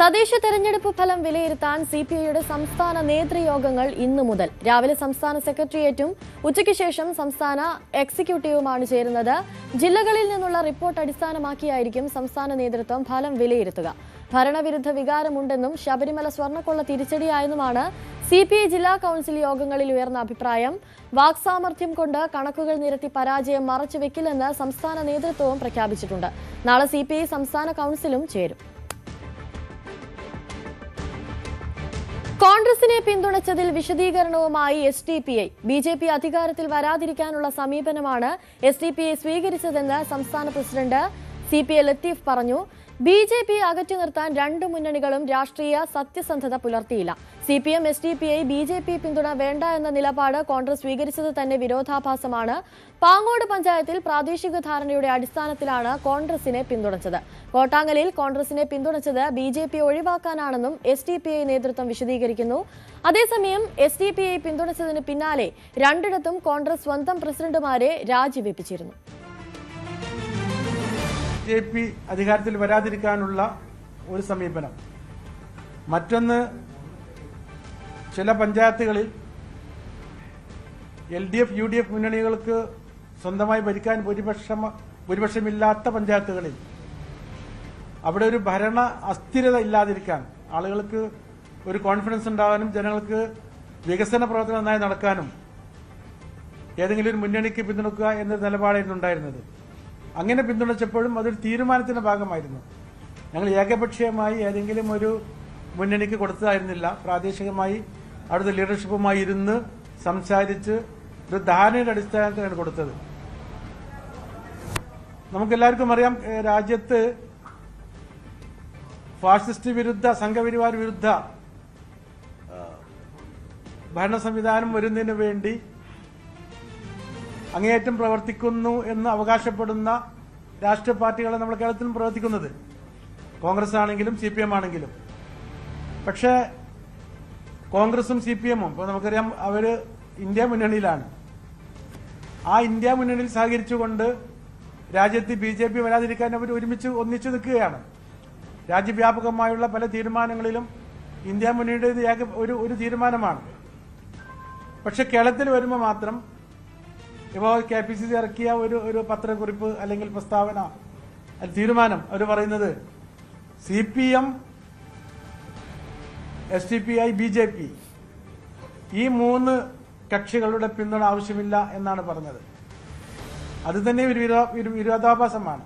തദ്ദേശ തെരഞ്ഞെടുപ്പ് ഫലം വിലയിരുത്താൻ സി പി ഐയുടെ സംസ്ഥാന നേതൃയോഗങ്ങൾ ഇന്നു മുതൽ. രാവിലെ സംസ്ഥാന സെക്രട്ടേറിയറ്റും ഉച്ചയ്ക്ക് ശേഷം സംസ്ഥാന എക്സിക്യൂട്ടീവുമാണ് ചേരുന്നത്. ജില്ലകളിൽ നിന്നുള്ള റിപ്പോർട്ട് അടിസ്ഥാനമാക്കിയായിരിക്കും സംസ്ഥാന നേതൃത്വം ഫലം വിലയിരുത്തുക. ഭരണവിരുദ്ധ വികാരമുണ്ടെന്നും ശബരിമല സ്വർണക്കൊള്ള തിരിച്ചടിയായെന്നുമാണ് സി പി ഐ ജില്ലാ കൌൺസിൽ യോഗങ്ങളിൽ ഉയർന്ന അഭിപ്രായം. വാക്സാമർഥ്യം കൊണ്ട് കണക്കുകൾ നിരത്തി പരാജയം മറച്ചുവെക്കില്ലെന്ന് സംസ്ഥാന നേതൃത്വവും പ്രഖ്യാപിച്ചിട്ടുണ്ട്. നാളെ സി സംസ്ഥാന കൌൺസിലും ചേരും. കോൺഗ്രസിനെ പിന്തുണച്ചതിൽ വിശദീകരണവുമായി S D P I. B J P അധികാരത്തിൽ വരാതിരിക്കാനുള്ള സമീപനമാണ് എസ് ഡി പി ഐ സ്വീകരിച്ചതെന്ന് സംസ്ഥാന president C P A Latheef പറഞ്ഞു ബി ജെ പി അകറ്റി നിർത്താൻ രണ്ട് മുന്നണികളും രാഷ്ട്രീയ സത്യസന്ധത പുലർത്തിയില്ല. C P M S D P I B J P പിന്തുണ വേണ്ട എന്ന നിലപാട് കോൺഗ്രസ് സ്വീകരിച്ചത് തന്നെ വിരോധാഭാസമാണ്. പാങ്ങോട് പഞ്ചായത്തിൽ പ്രാദേശിക ധാരണയുടെ അടിസ്ഥാനത്തിലാണ് കോൺഗ്രസിനെ പിന്തുണച്ചത്. കോട്ടാങ്ങലിൽ കോൺഗ്രസിനെ പിന്തുണച്ചത് ബി ജെ പി ഒഴിവാക്കാനാണെന്നും എസ് ഡി പി ഐ നേതൃത്വം വിശദീകരിക്കുന്നു. അതേസമയം എസ് ഡി പി ഐ പിന്തുണച്ചതിന് പിന്നാലെ രണ്ടിടത്തും കോൺഗ്രസ് സ്വന്തം പ്രസിഡന്റുമാരെ രാജിവെപ്പിച്ചിരുന്നു. ജെ പി അധികാരത്തിൽ വരാതിരിക്കാനുള്ള ഒരു സമീപനം. മറ്റൊന്ന് ചില പഞ്ചായത്തുകളിൽ L D F U D F മുന്നണികൾക്ക് സ്വന്തമായി ഭരിക്കാൻ ഭൂരിപക്ഷം ഭൂരിപക്ഷമില്ലാത്ത പഞ്ചായത്തുകളിൽ അവിടെ ഒരു ഭരണ അസ്ഥിരത ഇല്ലാതിരിക്കാൻ ആളുകൾക്ക് ഒരു കോൺഫിഡൻസ് ഉണ്ടാകാനും ജനങ്ങൾക്ക് വികസന പ്രവർത്തനം നന്നായി നടക്കാനും ഏതെങ്കിലും ഒരു മുന്നണിക്ക് പിന്തുണക്കുക എന്ന നിലപാടായിരുന്നു ഉണ്ടായിരുന്നത്. അങ്ങനെ പിന്തുണച്ചപ്പോഴും അതൊരു തീരുമാനത്തിന്റെ ഭാഗമായിരുന്നു. ഞങ്ങൾ ഏകപക്ഷീയമായി ഏതെങ്കിലും ഒരു മുന്നണിക്ക് കൊടുത്തതായിരുന്നില്ല. പ്രാദേശികമായി അവിടുത്തെ ലീഡർഷിപ്പുമായി ഇരുന്ന് സംസാരിച്ച് ഒരു ധാരണയുടെ അടിസ്ഥാനത്തിലാണ് കൊടുത്തത്. നമുക്കെല്ലാവർക്കും അറിയാം രാജ്യത്ത് ഫാസിസ്റ്റ് വിരുദ്ധ സംഘപരിവാർ വിരുദ്ധ ഭരണ സംവിധാനം വരുന്നതിന് വേണ്ടി അങ്ങേയറ്റം പ്രവർത്തിക്കുന്നു എന്ന് അവകാശപ്പെടുന്ന രാഷ്ട്രീയ പാർട്ടികളെ നമ്മൾ കേരളത്തിൽ പ്രവർത്തിക്കുന്നത്. കോൺഗ്രസ് ആണെങ്കിലും സി പി എം ആണെങ്കിലും പക്ഷേ കോൺഗ്രസും സി പി എമ്മും ഇപ്പോൾ നമുക്കറിയാം അവർ ഇന്ത്യ മുന്നണിയിലാണ്. ആ ഇന്ത്യ മുന്നണിയിൽ സഹകരിച്ചുകൊണ്ട് രാജ്യത്ത് ബി ജെ പി വരാതിരിക്കാൻ അവർ ഒരുമിച്ച് ഒന്നിച്ചു നിൽക്കുകയാണ്. രാജ്യവ്യാപകമായുള്ള പല തീരുമാനങ്ങളിലും ഇന്ത്യ മുന്നണിയുടെ ഒരു ഒരു തീരുമാനമാണ്. പക്ഷെ കേരളത്തിൽ വരുമ്പോൾ മാത്രം ഇപ്പോൾ കെ പി സി സി ഇറക്കിയ ഒരു ഒരു പത്രക്കുറിപ്പ് അല്ലെങ്കിൽ പ്രസ്താവന തീരുമാനം. അവർ പറയുന്നത് C P M S D P I B J P ഈ മൂന്ന് കക്ഷികളുടെ പിന്തുണ ആവശ്യമില്ല എന്നാണ് പറഞ്ഞത്. അത് തന്നെ ഒരു വിരോധാഭാസമാണ്.